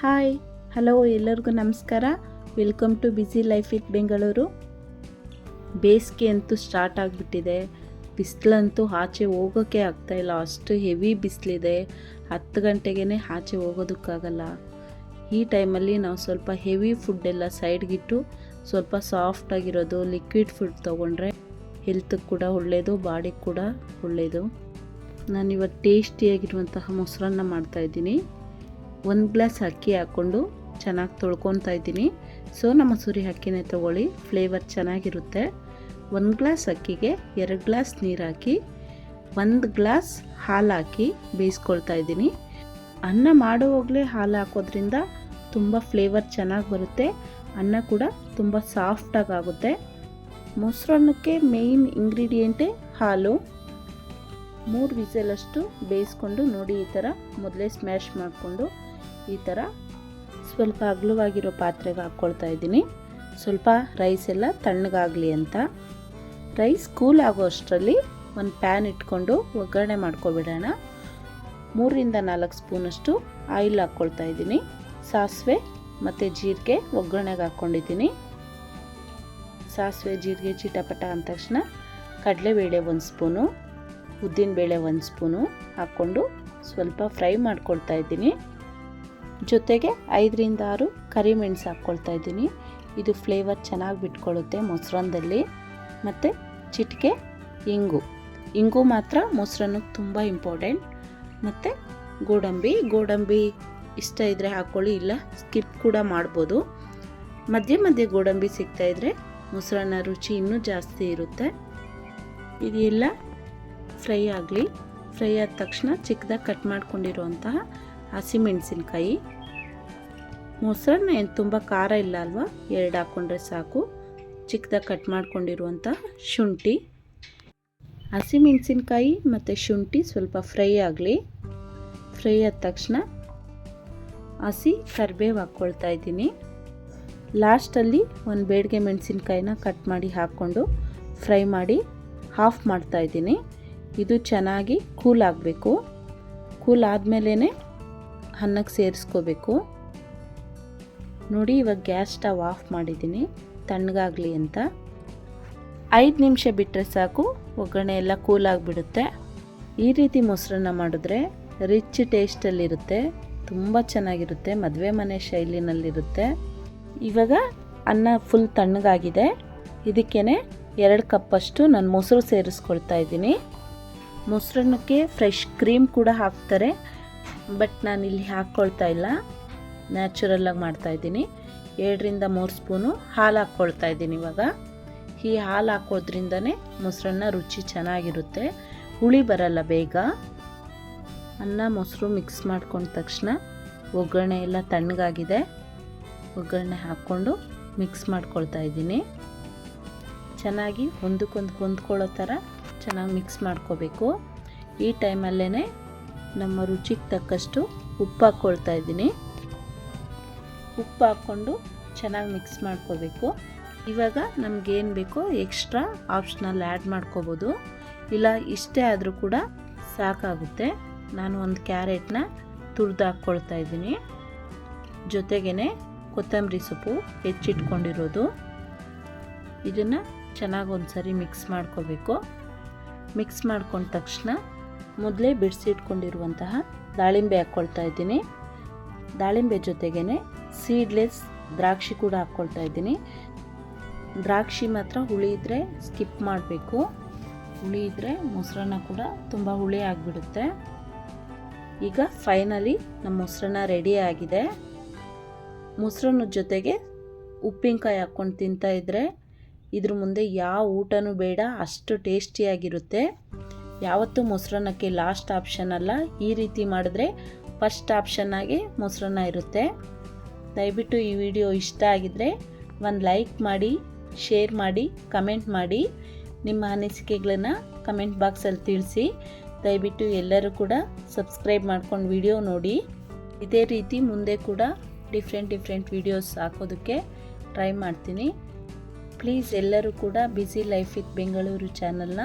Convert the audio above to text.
Hi, hello ಎಲ್ಲರಿಗೂ ನಮಸ್ಕಾರ. Welcome to busy life it Bengaluru ಬೇಸಿಗೆ ಅಂತೂ ಸ್ಟಾರ್ಟ್ ಆಗಿಬಿಟ್ಟಿದೆ. ಬಿಸಿಲಂತೂ ಆಚೆ ಹೋಗೋಕ್ಕೆ ಆಗ್ತಾಯಿಲ್ಲ ಅಷ್ಟು ಹೆವಿ ಬಿಸಿಲಿದೆ. ಹತ್ತು ಗಂಟೆಗೇ ಆಚೆ ಹೋಗೋದಕ್ಕಾಗಲ್ಲ. ಈ ಟೈಮಲ್ಲಿ ನಾವು ಸ್ವಲ್ಪ ಹೆವಿ ಫುಡ್ಡೆಲ್ಲ ಸೈಡ್ಗಿಟ್ಟು ಸ್ವಲ್ಪ ಸಾಫ್ಟ್ ಆಗಿರೋದು ಲಿಕ್ವಿಡ್ ಫುಡ್ ತೊಗೊಂಡ್ರೆ ಹೆಲ್ತಿಗೆ ಕೂಡ ಒಳ್ಳೆಯದು ಬಾಡಿಗೆ ಕೂಡ ಒಳ್ಳೆಯದು ನಾನಿವತ್ತು ಟೇಸ್ಟಿಯಾಗಿರುವಂತಹ ಮೊಸರನ್ನ ಮಾಡ್ತಾಯಿದ್ದೀನಿ ಒಂದು ಗ್ಲಾಸ್ ಅಕ್ಕಿ ಹಾಕ್ಕೊಂಡು ಚೆನ್ನಾಗಿ ತೊಳ್ಕೊತಾ ಇದ್ದೀನಿ. ಸೋನಾ ಮಸೂರಿ ಅಕ್ಕಿನೇ ತೊಗೊಳ್ಳಿ. ಫ್ಲೇವರ್ ಚೆನ್ನಾಗಿರುತ್ತೆ. ಒಂದು ಗ್ಲಾಸ್ ಅಕ್ಕಿಗೆ ಎರಡು ಗ್ಲಾಸ್ ನೀರು ಹಾಕಿ, ಒಂದು ಗ್ಲಾಸ್ ಹಾಲು ಹಾಕಿ ಬೇಯಿಸ್ಕೊಳ್ತಾ ಇದ್ದೀನಿ. ಅನ್ನ ಮಾಡುವಾಗಲೇ ಹಾಲು ಹಾಕೋದ್ರಿಂದ ತುಂಬ ಫ್ಲೇವರ್ ಚೆನ್ನಾಗಿ ಬರುತ್ತೆ. ಅನ್ನ ಕೂಡ ತುಂಬ ಸಾಫ್ಟಾಗಿ ಆಗುತ್ತೆ. ಮೊಸರನ್ನಕ್ಕೆ ಮೇಯ್ನ್ ಇಂಗ್ರೀಡಿಯೆಂಟೇ ಹಾಲು. ಮೂರು ವಿಸಲಷ್ಟು ಬೇಯಿಸ್ಕೊಂಡು ನೋಡಿ ಈ ಥರ ಮೊದಲೇ ಸ್ಮ್ಯಾಶ್ ಮಾಡಿಕೊಂಡು ಈ ಥರ ಸ್ವಲ್ಪ ಅಗಲವಾಗಿರೋ ಪಾತ್ರೆಗೆ ಹಾಕ್ಕೊಳ್ತಾ ಇದ್ದೀನಿ. ಸ್ವಲ್ಪ ರೈಸ್ ಎಲ್ಲ ತಣ್ಣಗಾಗಲಿ ಅಂತ. ರೈಸ್ ಕೂಲ್ ಆಗೋ ಅಷ್ಟರಲ್ಲಿ ಒಂದು ಪ್ಯಾನ್ ಇಟ್ಕೊಂಡು ಒಗ್ಗರಣೆ ಮಾಡ್ಕೊಬಿಡೋಣ. ಮೂರರಿಂದ ನಾಲ್ಕು ಸ್ಪೂನಷ್ಟು ಆಯಿಲ್ ಹಾಕ್ಕೊಳ್ತಾ ಇದ್ದೀನಿ. ಸಾಸಿವೆ ಮತ್ತು ಜೀರಿಗೆ ಒಗ್ಗರಣೆಗೆ ಹಾಕ್ಕೊಂಡಿದ್ದೀನಿ. ಸಾಸಿವೆ, ಜೀರಿಗೆ ಚಿಟಪಟ ಅಂದ ತಕ್ಷಣ ಕಡಲೆಬೇಳೆ ಒಂದು ಸ್ಪೂನು, ಉದ್ದಿನಬೇಳೆ ಒಂದು ಸ್ಪೂನು ಹಾಕ್ಕೊಂಡು ಸ್ವಲ್ಪ ಫ್ರೈ ಮಾಡ್ಕೊಳ್ತಾ ಇದ್ದೀನಿ. ಜೊತೆಗೆ ಐದರಿಂದ ಆರು ಕರಿಮೆಣಸು ಹಾಕ್ಕೊಳ್ತಾ ಇದ್ದೀನಿ. ಇದು ಫ್ಲೇವರ್ ಚೆನ್ನಾಗಿ ಬಿಟ್ಕೊಳ್ಳುತ್ತೆ ಮೊಸರನ್ನದಲ್ಲಿ ಮತ್ತು ಚಿಟಿಕೆ, ಇಂಗು. ಇಂಗು ಮಾತ್ರ ಮೊಸರನ್ನಕ್ಕೆ ತುಂಬ ಇಂಪಾರ್ಟೆಂಟ್ ಮತ್ತು ಗೋಡಂಬಿ ಗೋಡಂಬಿ ಇಷ್ಟ ಇದ್ದರೆ ಹಾಕ್ಕೊಳ್ಳಿ, ಇಲ್ಲ ಸ್ಕಿಪ್ ಕೂಡ ಮಾಡ್ಬೋದು. ಮಧ್ಯೆ ಮಧ್ಯೆ ಗೋಡಂಬಿ ಸಿಗ್ತಾಯಿದ್ರೆ ಮೊಸರನ್ನ ರುಚಿ ಇನ್ನೂ ಜಾಸ್ತಿ ಇರುತ್ತೆ. ಇದೆಲ್ಲ ಫ್ರೈ ಆಗಲಿ. ಫ್ರೈ ಆದ ತಕ್ಷಣ ಚಿಕ್ಕದಾಗಿ ಕಟ್ ಮಾಡ್ಕೊಂಡಿರುವಂತಹ ಹಸಿಮೆಣಸಿನ್ಕಾಯಿ. ಮೊಸರನ್ನ ಏನು ತುಂಬ ಖಾರ ಇಲ್ಲ ಅಲ್ವಾ? ಎರಡು ಹಾಕ್ಕೊಂಡ್ರೆ ಸಾಕು. ಚಿಕ್ಕದಾಗಿ ಕಟ್ ಮಾಡ್ಕೊಂಡಿರುವಂಥ ಶುಂಠಿ. ಹಸಿಮೆಣಸಿನ್ಕಾಯಿ ಮತ್ತು ಶುಂಠಿ ಸ್ವಲ್ಪ ಫ್ರೈ ಆಗಲಿ. ಫ್ರೈ ಆದ ತಕ್ಷಣ ಹಸಿ ಕರ್ಬೇವು ಹಾಕ್ಕೊಳ್ತಾ ಇದ್ದೀನಿ. ಲಾಸ್ಟಲ್ಲಿ ಒಂದು ಬೇಡಿಗೆ ಮೆಣಸಿನ್ಕಾಯಿನ ಕಟ್ ಮಾಡಿ ಹಾಕ್ಕೊಂಡು ಫ್ರೈ ಮಾಡಿ ಹಾಫ್ ಮಾಡ್ತಾ ಇದ್ದೀನಿ. ಇದು ಚೆನ್ನಾಗಿ ಕೂಲ್ ಆಗಬೇಕು. ಕೂಲ್ ಆದಮೇಲೇ ಅನ್ನಕ್ಕೆ ಸೇರಿಸ್ಕೋಬೇಕು. ನೋಡಿ, ಇವಾಗ ಗ್ಯಾಸ್ ಸ್ಟವ್ ಆಫ್ ಮಾಡಿದ್ದೀನಿ. ತಣ್ಣಗಾಗಲಿ ಅಂತ. ಐದು ನಿಮಿಷ ಬಿಟ್ಟರೆ ಸಾಕು, ಒಗ್ಗರಣೆ ಎಲ್ಲ ಕೂಲ್ ಆಗಿಬಿಡುತ್ತೆ. ಈ ರೀತಿ ಮೊಸರನ್ನ ಮಾಡಿದ್ರೆ ರಿಚ್ ಟೇಸ್ಟಲ್ಲಿರುತ್ತೆ, ತುಂಬ ಚೆನ್ನಾಗಿರುತ್ತೆ, ಮದುವೆ ಮನೆ ಶೈಲಿನಲ್ಲಿರುತ್ತೆ. ಇವಾಗ ಅನ್ನ ಫುಲ್ ತಣ್ಣಗಾಗಿದೆ. ಇದಕ್ಕೇ ಎರಡು ಕಪ್ಪಷ್ಟು ನಾನು ಮೊಸರು ಸೇರಿಸ್ಕೊಳ್ತಾ ಇದ್ದೀನಿ. ಮೊಸರನ್ನಕ್ಕೆ ಫ್ರೆಶ್ ಕ್ರೀಮ್ ಕೂಡ ಹಾಕ್ತಾರೆ. ಬಟ್ ನಾನು ಇಲ್ಲಿ ಹಾಕ್ಕೊಳ್ತಾ ಇಲ್ಲ. ನ್ಯಾಚುರಲ್ಲಾಗಿ ಮಾಡ್ತಾಯಿದ್ದೀನಿ ಎರಡರಿಂದ ಮೂರು ಸ್ಪೂನು ಹಾಲು ಹಾಕ್ಕೊಳ್ತಾ ಇದ್ದೀನಿ ಇವಾಗ. ಈ ಹಾಲು ಹಾಕೋದ್ರಿಂದನೇ ಮೊಸರನ್ನ ರುಚಿ ಚೆನ್ನಾಗಿರುತ್ತೆ. ಹುಳಿ ಬರಲ್ಲ ಬೇಗ. ಅನ್ನ, ಮೊಸರು ಮಿಕ್ಸ್ ಮಾಡ್ಕೊಂಡ ತಕ್ಷಣ ಒಗ್ಗರಣೆ ಎಲ್ಲ ತಣ್ಣಗಾಗಿದೆ. ಒಗ್ಗರಣೆ ಹಾಕ್ಕೊಂಡು ಮಿಕ್ಸ್ ಮಾಡ್ಕೊಳ್ತಾ ಇದ್ದೀನಿ. ಚೆನ್ನಾಗಿ ಒಂದಕ್ಕೊಂದು ಹೊಂದ್ಕೊಳ್ಳೋ ಥರ ಚೆನ್ನಾಗಿ ಮಿಕ್ಸ್ ಮಾಡ್ಕೋಬೇಕು. ಈ ಟೈಮಲ್ಲೇ ನಮ್ಮ ರುಚಿಗೆ ತಕ್ಕಷ್ಟು ಉಪ್ಪು ಹಾಕ್ಕೊಳ್ತಾ ಇದ್ದೀನಿ. ಉಪ್ಪು ಹಾಕ್ಕೊಂಡು ಚೆನ್ನಾಗಿ ಮಿಕ್ಸ್ ಮಾಡ್ಕೋಬೇಕು. ಇವಾಗ ನಮಗೇನು ಬೇಕೋ ಎಕ್ಸ್ಟ್ರಾ ಆಪ್ಷನಲ್ ಆ್ಯಡ್ ಮಾಡ್ಕೋಬೋದು. ಇಲ್ಲ ಇಷ್ಟೇ ಆದರೂ ಕೂಡ ಸಾಕಾಗುತ್ತೆ. ನಾನು ಒಂದು ಕ್ಯಾರೆಟ್ನ ತುರಿದು ಹಾಕ್ಕೊಳ್ತಾ ಇದ್ದೀನಿ. ಜೊತೆಗೇ ಕೊತ್ತಂಬರಿ ಸೊಪ್ಪು ಹೆಚ್ಚಿಟ್ಕೊಂಡಿರೋದು. ಇದನ್ನು ಚೆನ್ನಾಗಿ ಒಂದು ಸರಿ ಮಿಕ್ಸ್ ಮಾಡ್ಕೋಬೇಕು. ಮಿಕ್ಸ್ ಮಾಡ್ಕೊಂಡ ತಕ್ಷಣ ಮೊದಲೇ ಬಿಡಿಸಿಟ್ಕೊಂಡಿರುವಂತಹ ದಾಳಿಂಬೆ ಹಾಕ್ಕೊಳ್ತಾ ಇದ್ದೀನಿ. ದಾಳಿಂಬೆ ಜೊತೆಗೇ ಸೀಡ್ಲೆಸ್ ದ್ರಾಕ್ಷಿ ಕೂಡ ಹಾಕ್ಕೊಳ್ತಾ ಇದ್ದೀನಿ. ದ್ರಾಕ್ಷಿ ಮಾತ್ರ ಹುಳಿ ಇದ್ದರೆ ಸ್ಕಿಪ್ ಮಾಡಬೇಕು. ಹುಳಿ ಇದ್ದರೆ ಮೊಸರನ್ನ ಕೂಡ ತುಂಬ ಹುಳಿ ಆಗಿಬಿಡುತ್ತೆ. ಈಗ ಫೈನಲಿ ನಮ್ಮ ಮೊಸರನ್ನ ರೆಡಿ ಆಗಿದೆ. ಮೊಸರನ್ನ ಜೊತೆಗೆ ಉಪ್ಪಿನಕಾಯಿ ಹಾಕ್ಕೊಂಡು ತಿಂತಾಯಿದ್ರೆ ಇದ್ರ ಮುಂದೆ ಯಾವ ಊಟನೂ ಬೇಡ, ಅಷ್ಟು ಟೇಸ್ಟಿಯಾಗಿರುತ್ತೆ ಯಾವತ್ತೂ ಮೊಸರನ್ನಕ್ಕೆ ಲಾಸ್ಟ್ ಆಪ್ಷನ್ ಅಲ್ಲ. ಈ ರೀತಿ ಮಾಡಿದ್ರೆ ಫಸ್ಟ್ ಆಪ್ಷನ್ನಾಗಿ ಮೊಸರನ್ನ ಇರುತ್ತೆ. ದಯವಿಟ್ಟು ಈ ವಿಡಿಯೋ ಇಷ್ಟ ಆಗಿದ್ದರೆ ಒಂದು ಲೈಕ್ ಮಾಡಿ ಶೇರ್ ಮಾಡಿ ಕಮೆಂಟ್ ಮಾಡಿ. ನಿಮ್ಮ ಅನಿಸಿಕೆಗಳನ್ನು ಕಮೆಂಟ್ ಬಾಕ್ಸಲ್ಲಿ ತಿಳಿಸಿ. ದಯವಿಟ್ಟು ಎಲ್ಲರೂ ಕೂಡ ಸಬ್ಸ್ಕ್ರೈಬ್ ಮಾಡ್ಕೊಂಡು ವಿಡಿಯೋ ನೋಡಿ. ಇದೇ ರೀತಿ ಮುಂದೆ ಕೂಡ ಡಿಫ್ರೆಂಟ್ ಡಿಫ್ರೆಂಟ್ ವಿಡಿಯೋಸ್ ಹಾಕೋದಕ್ಕೆ ಟ್ರೈ ಮಾಡ್ತೀನಿ. ಪ್ಲೀಸ್ ಎಲ್ಲರೂ ಕೂಡ ಬ್ಯುಸಿ ಲೈಫ್ ವಿತ್ ಬೆಂಗಳೂರು ಚಾನಲ್ನ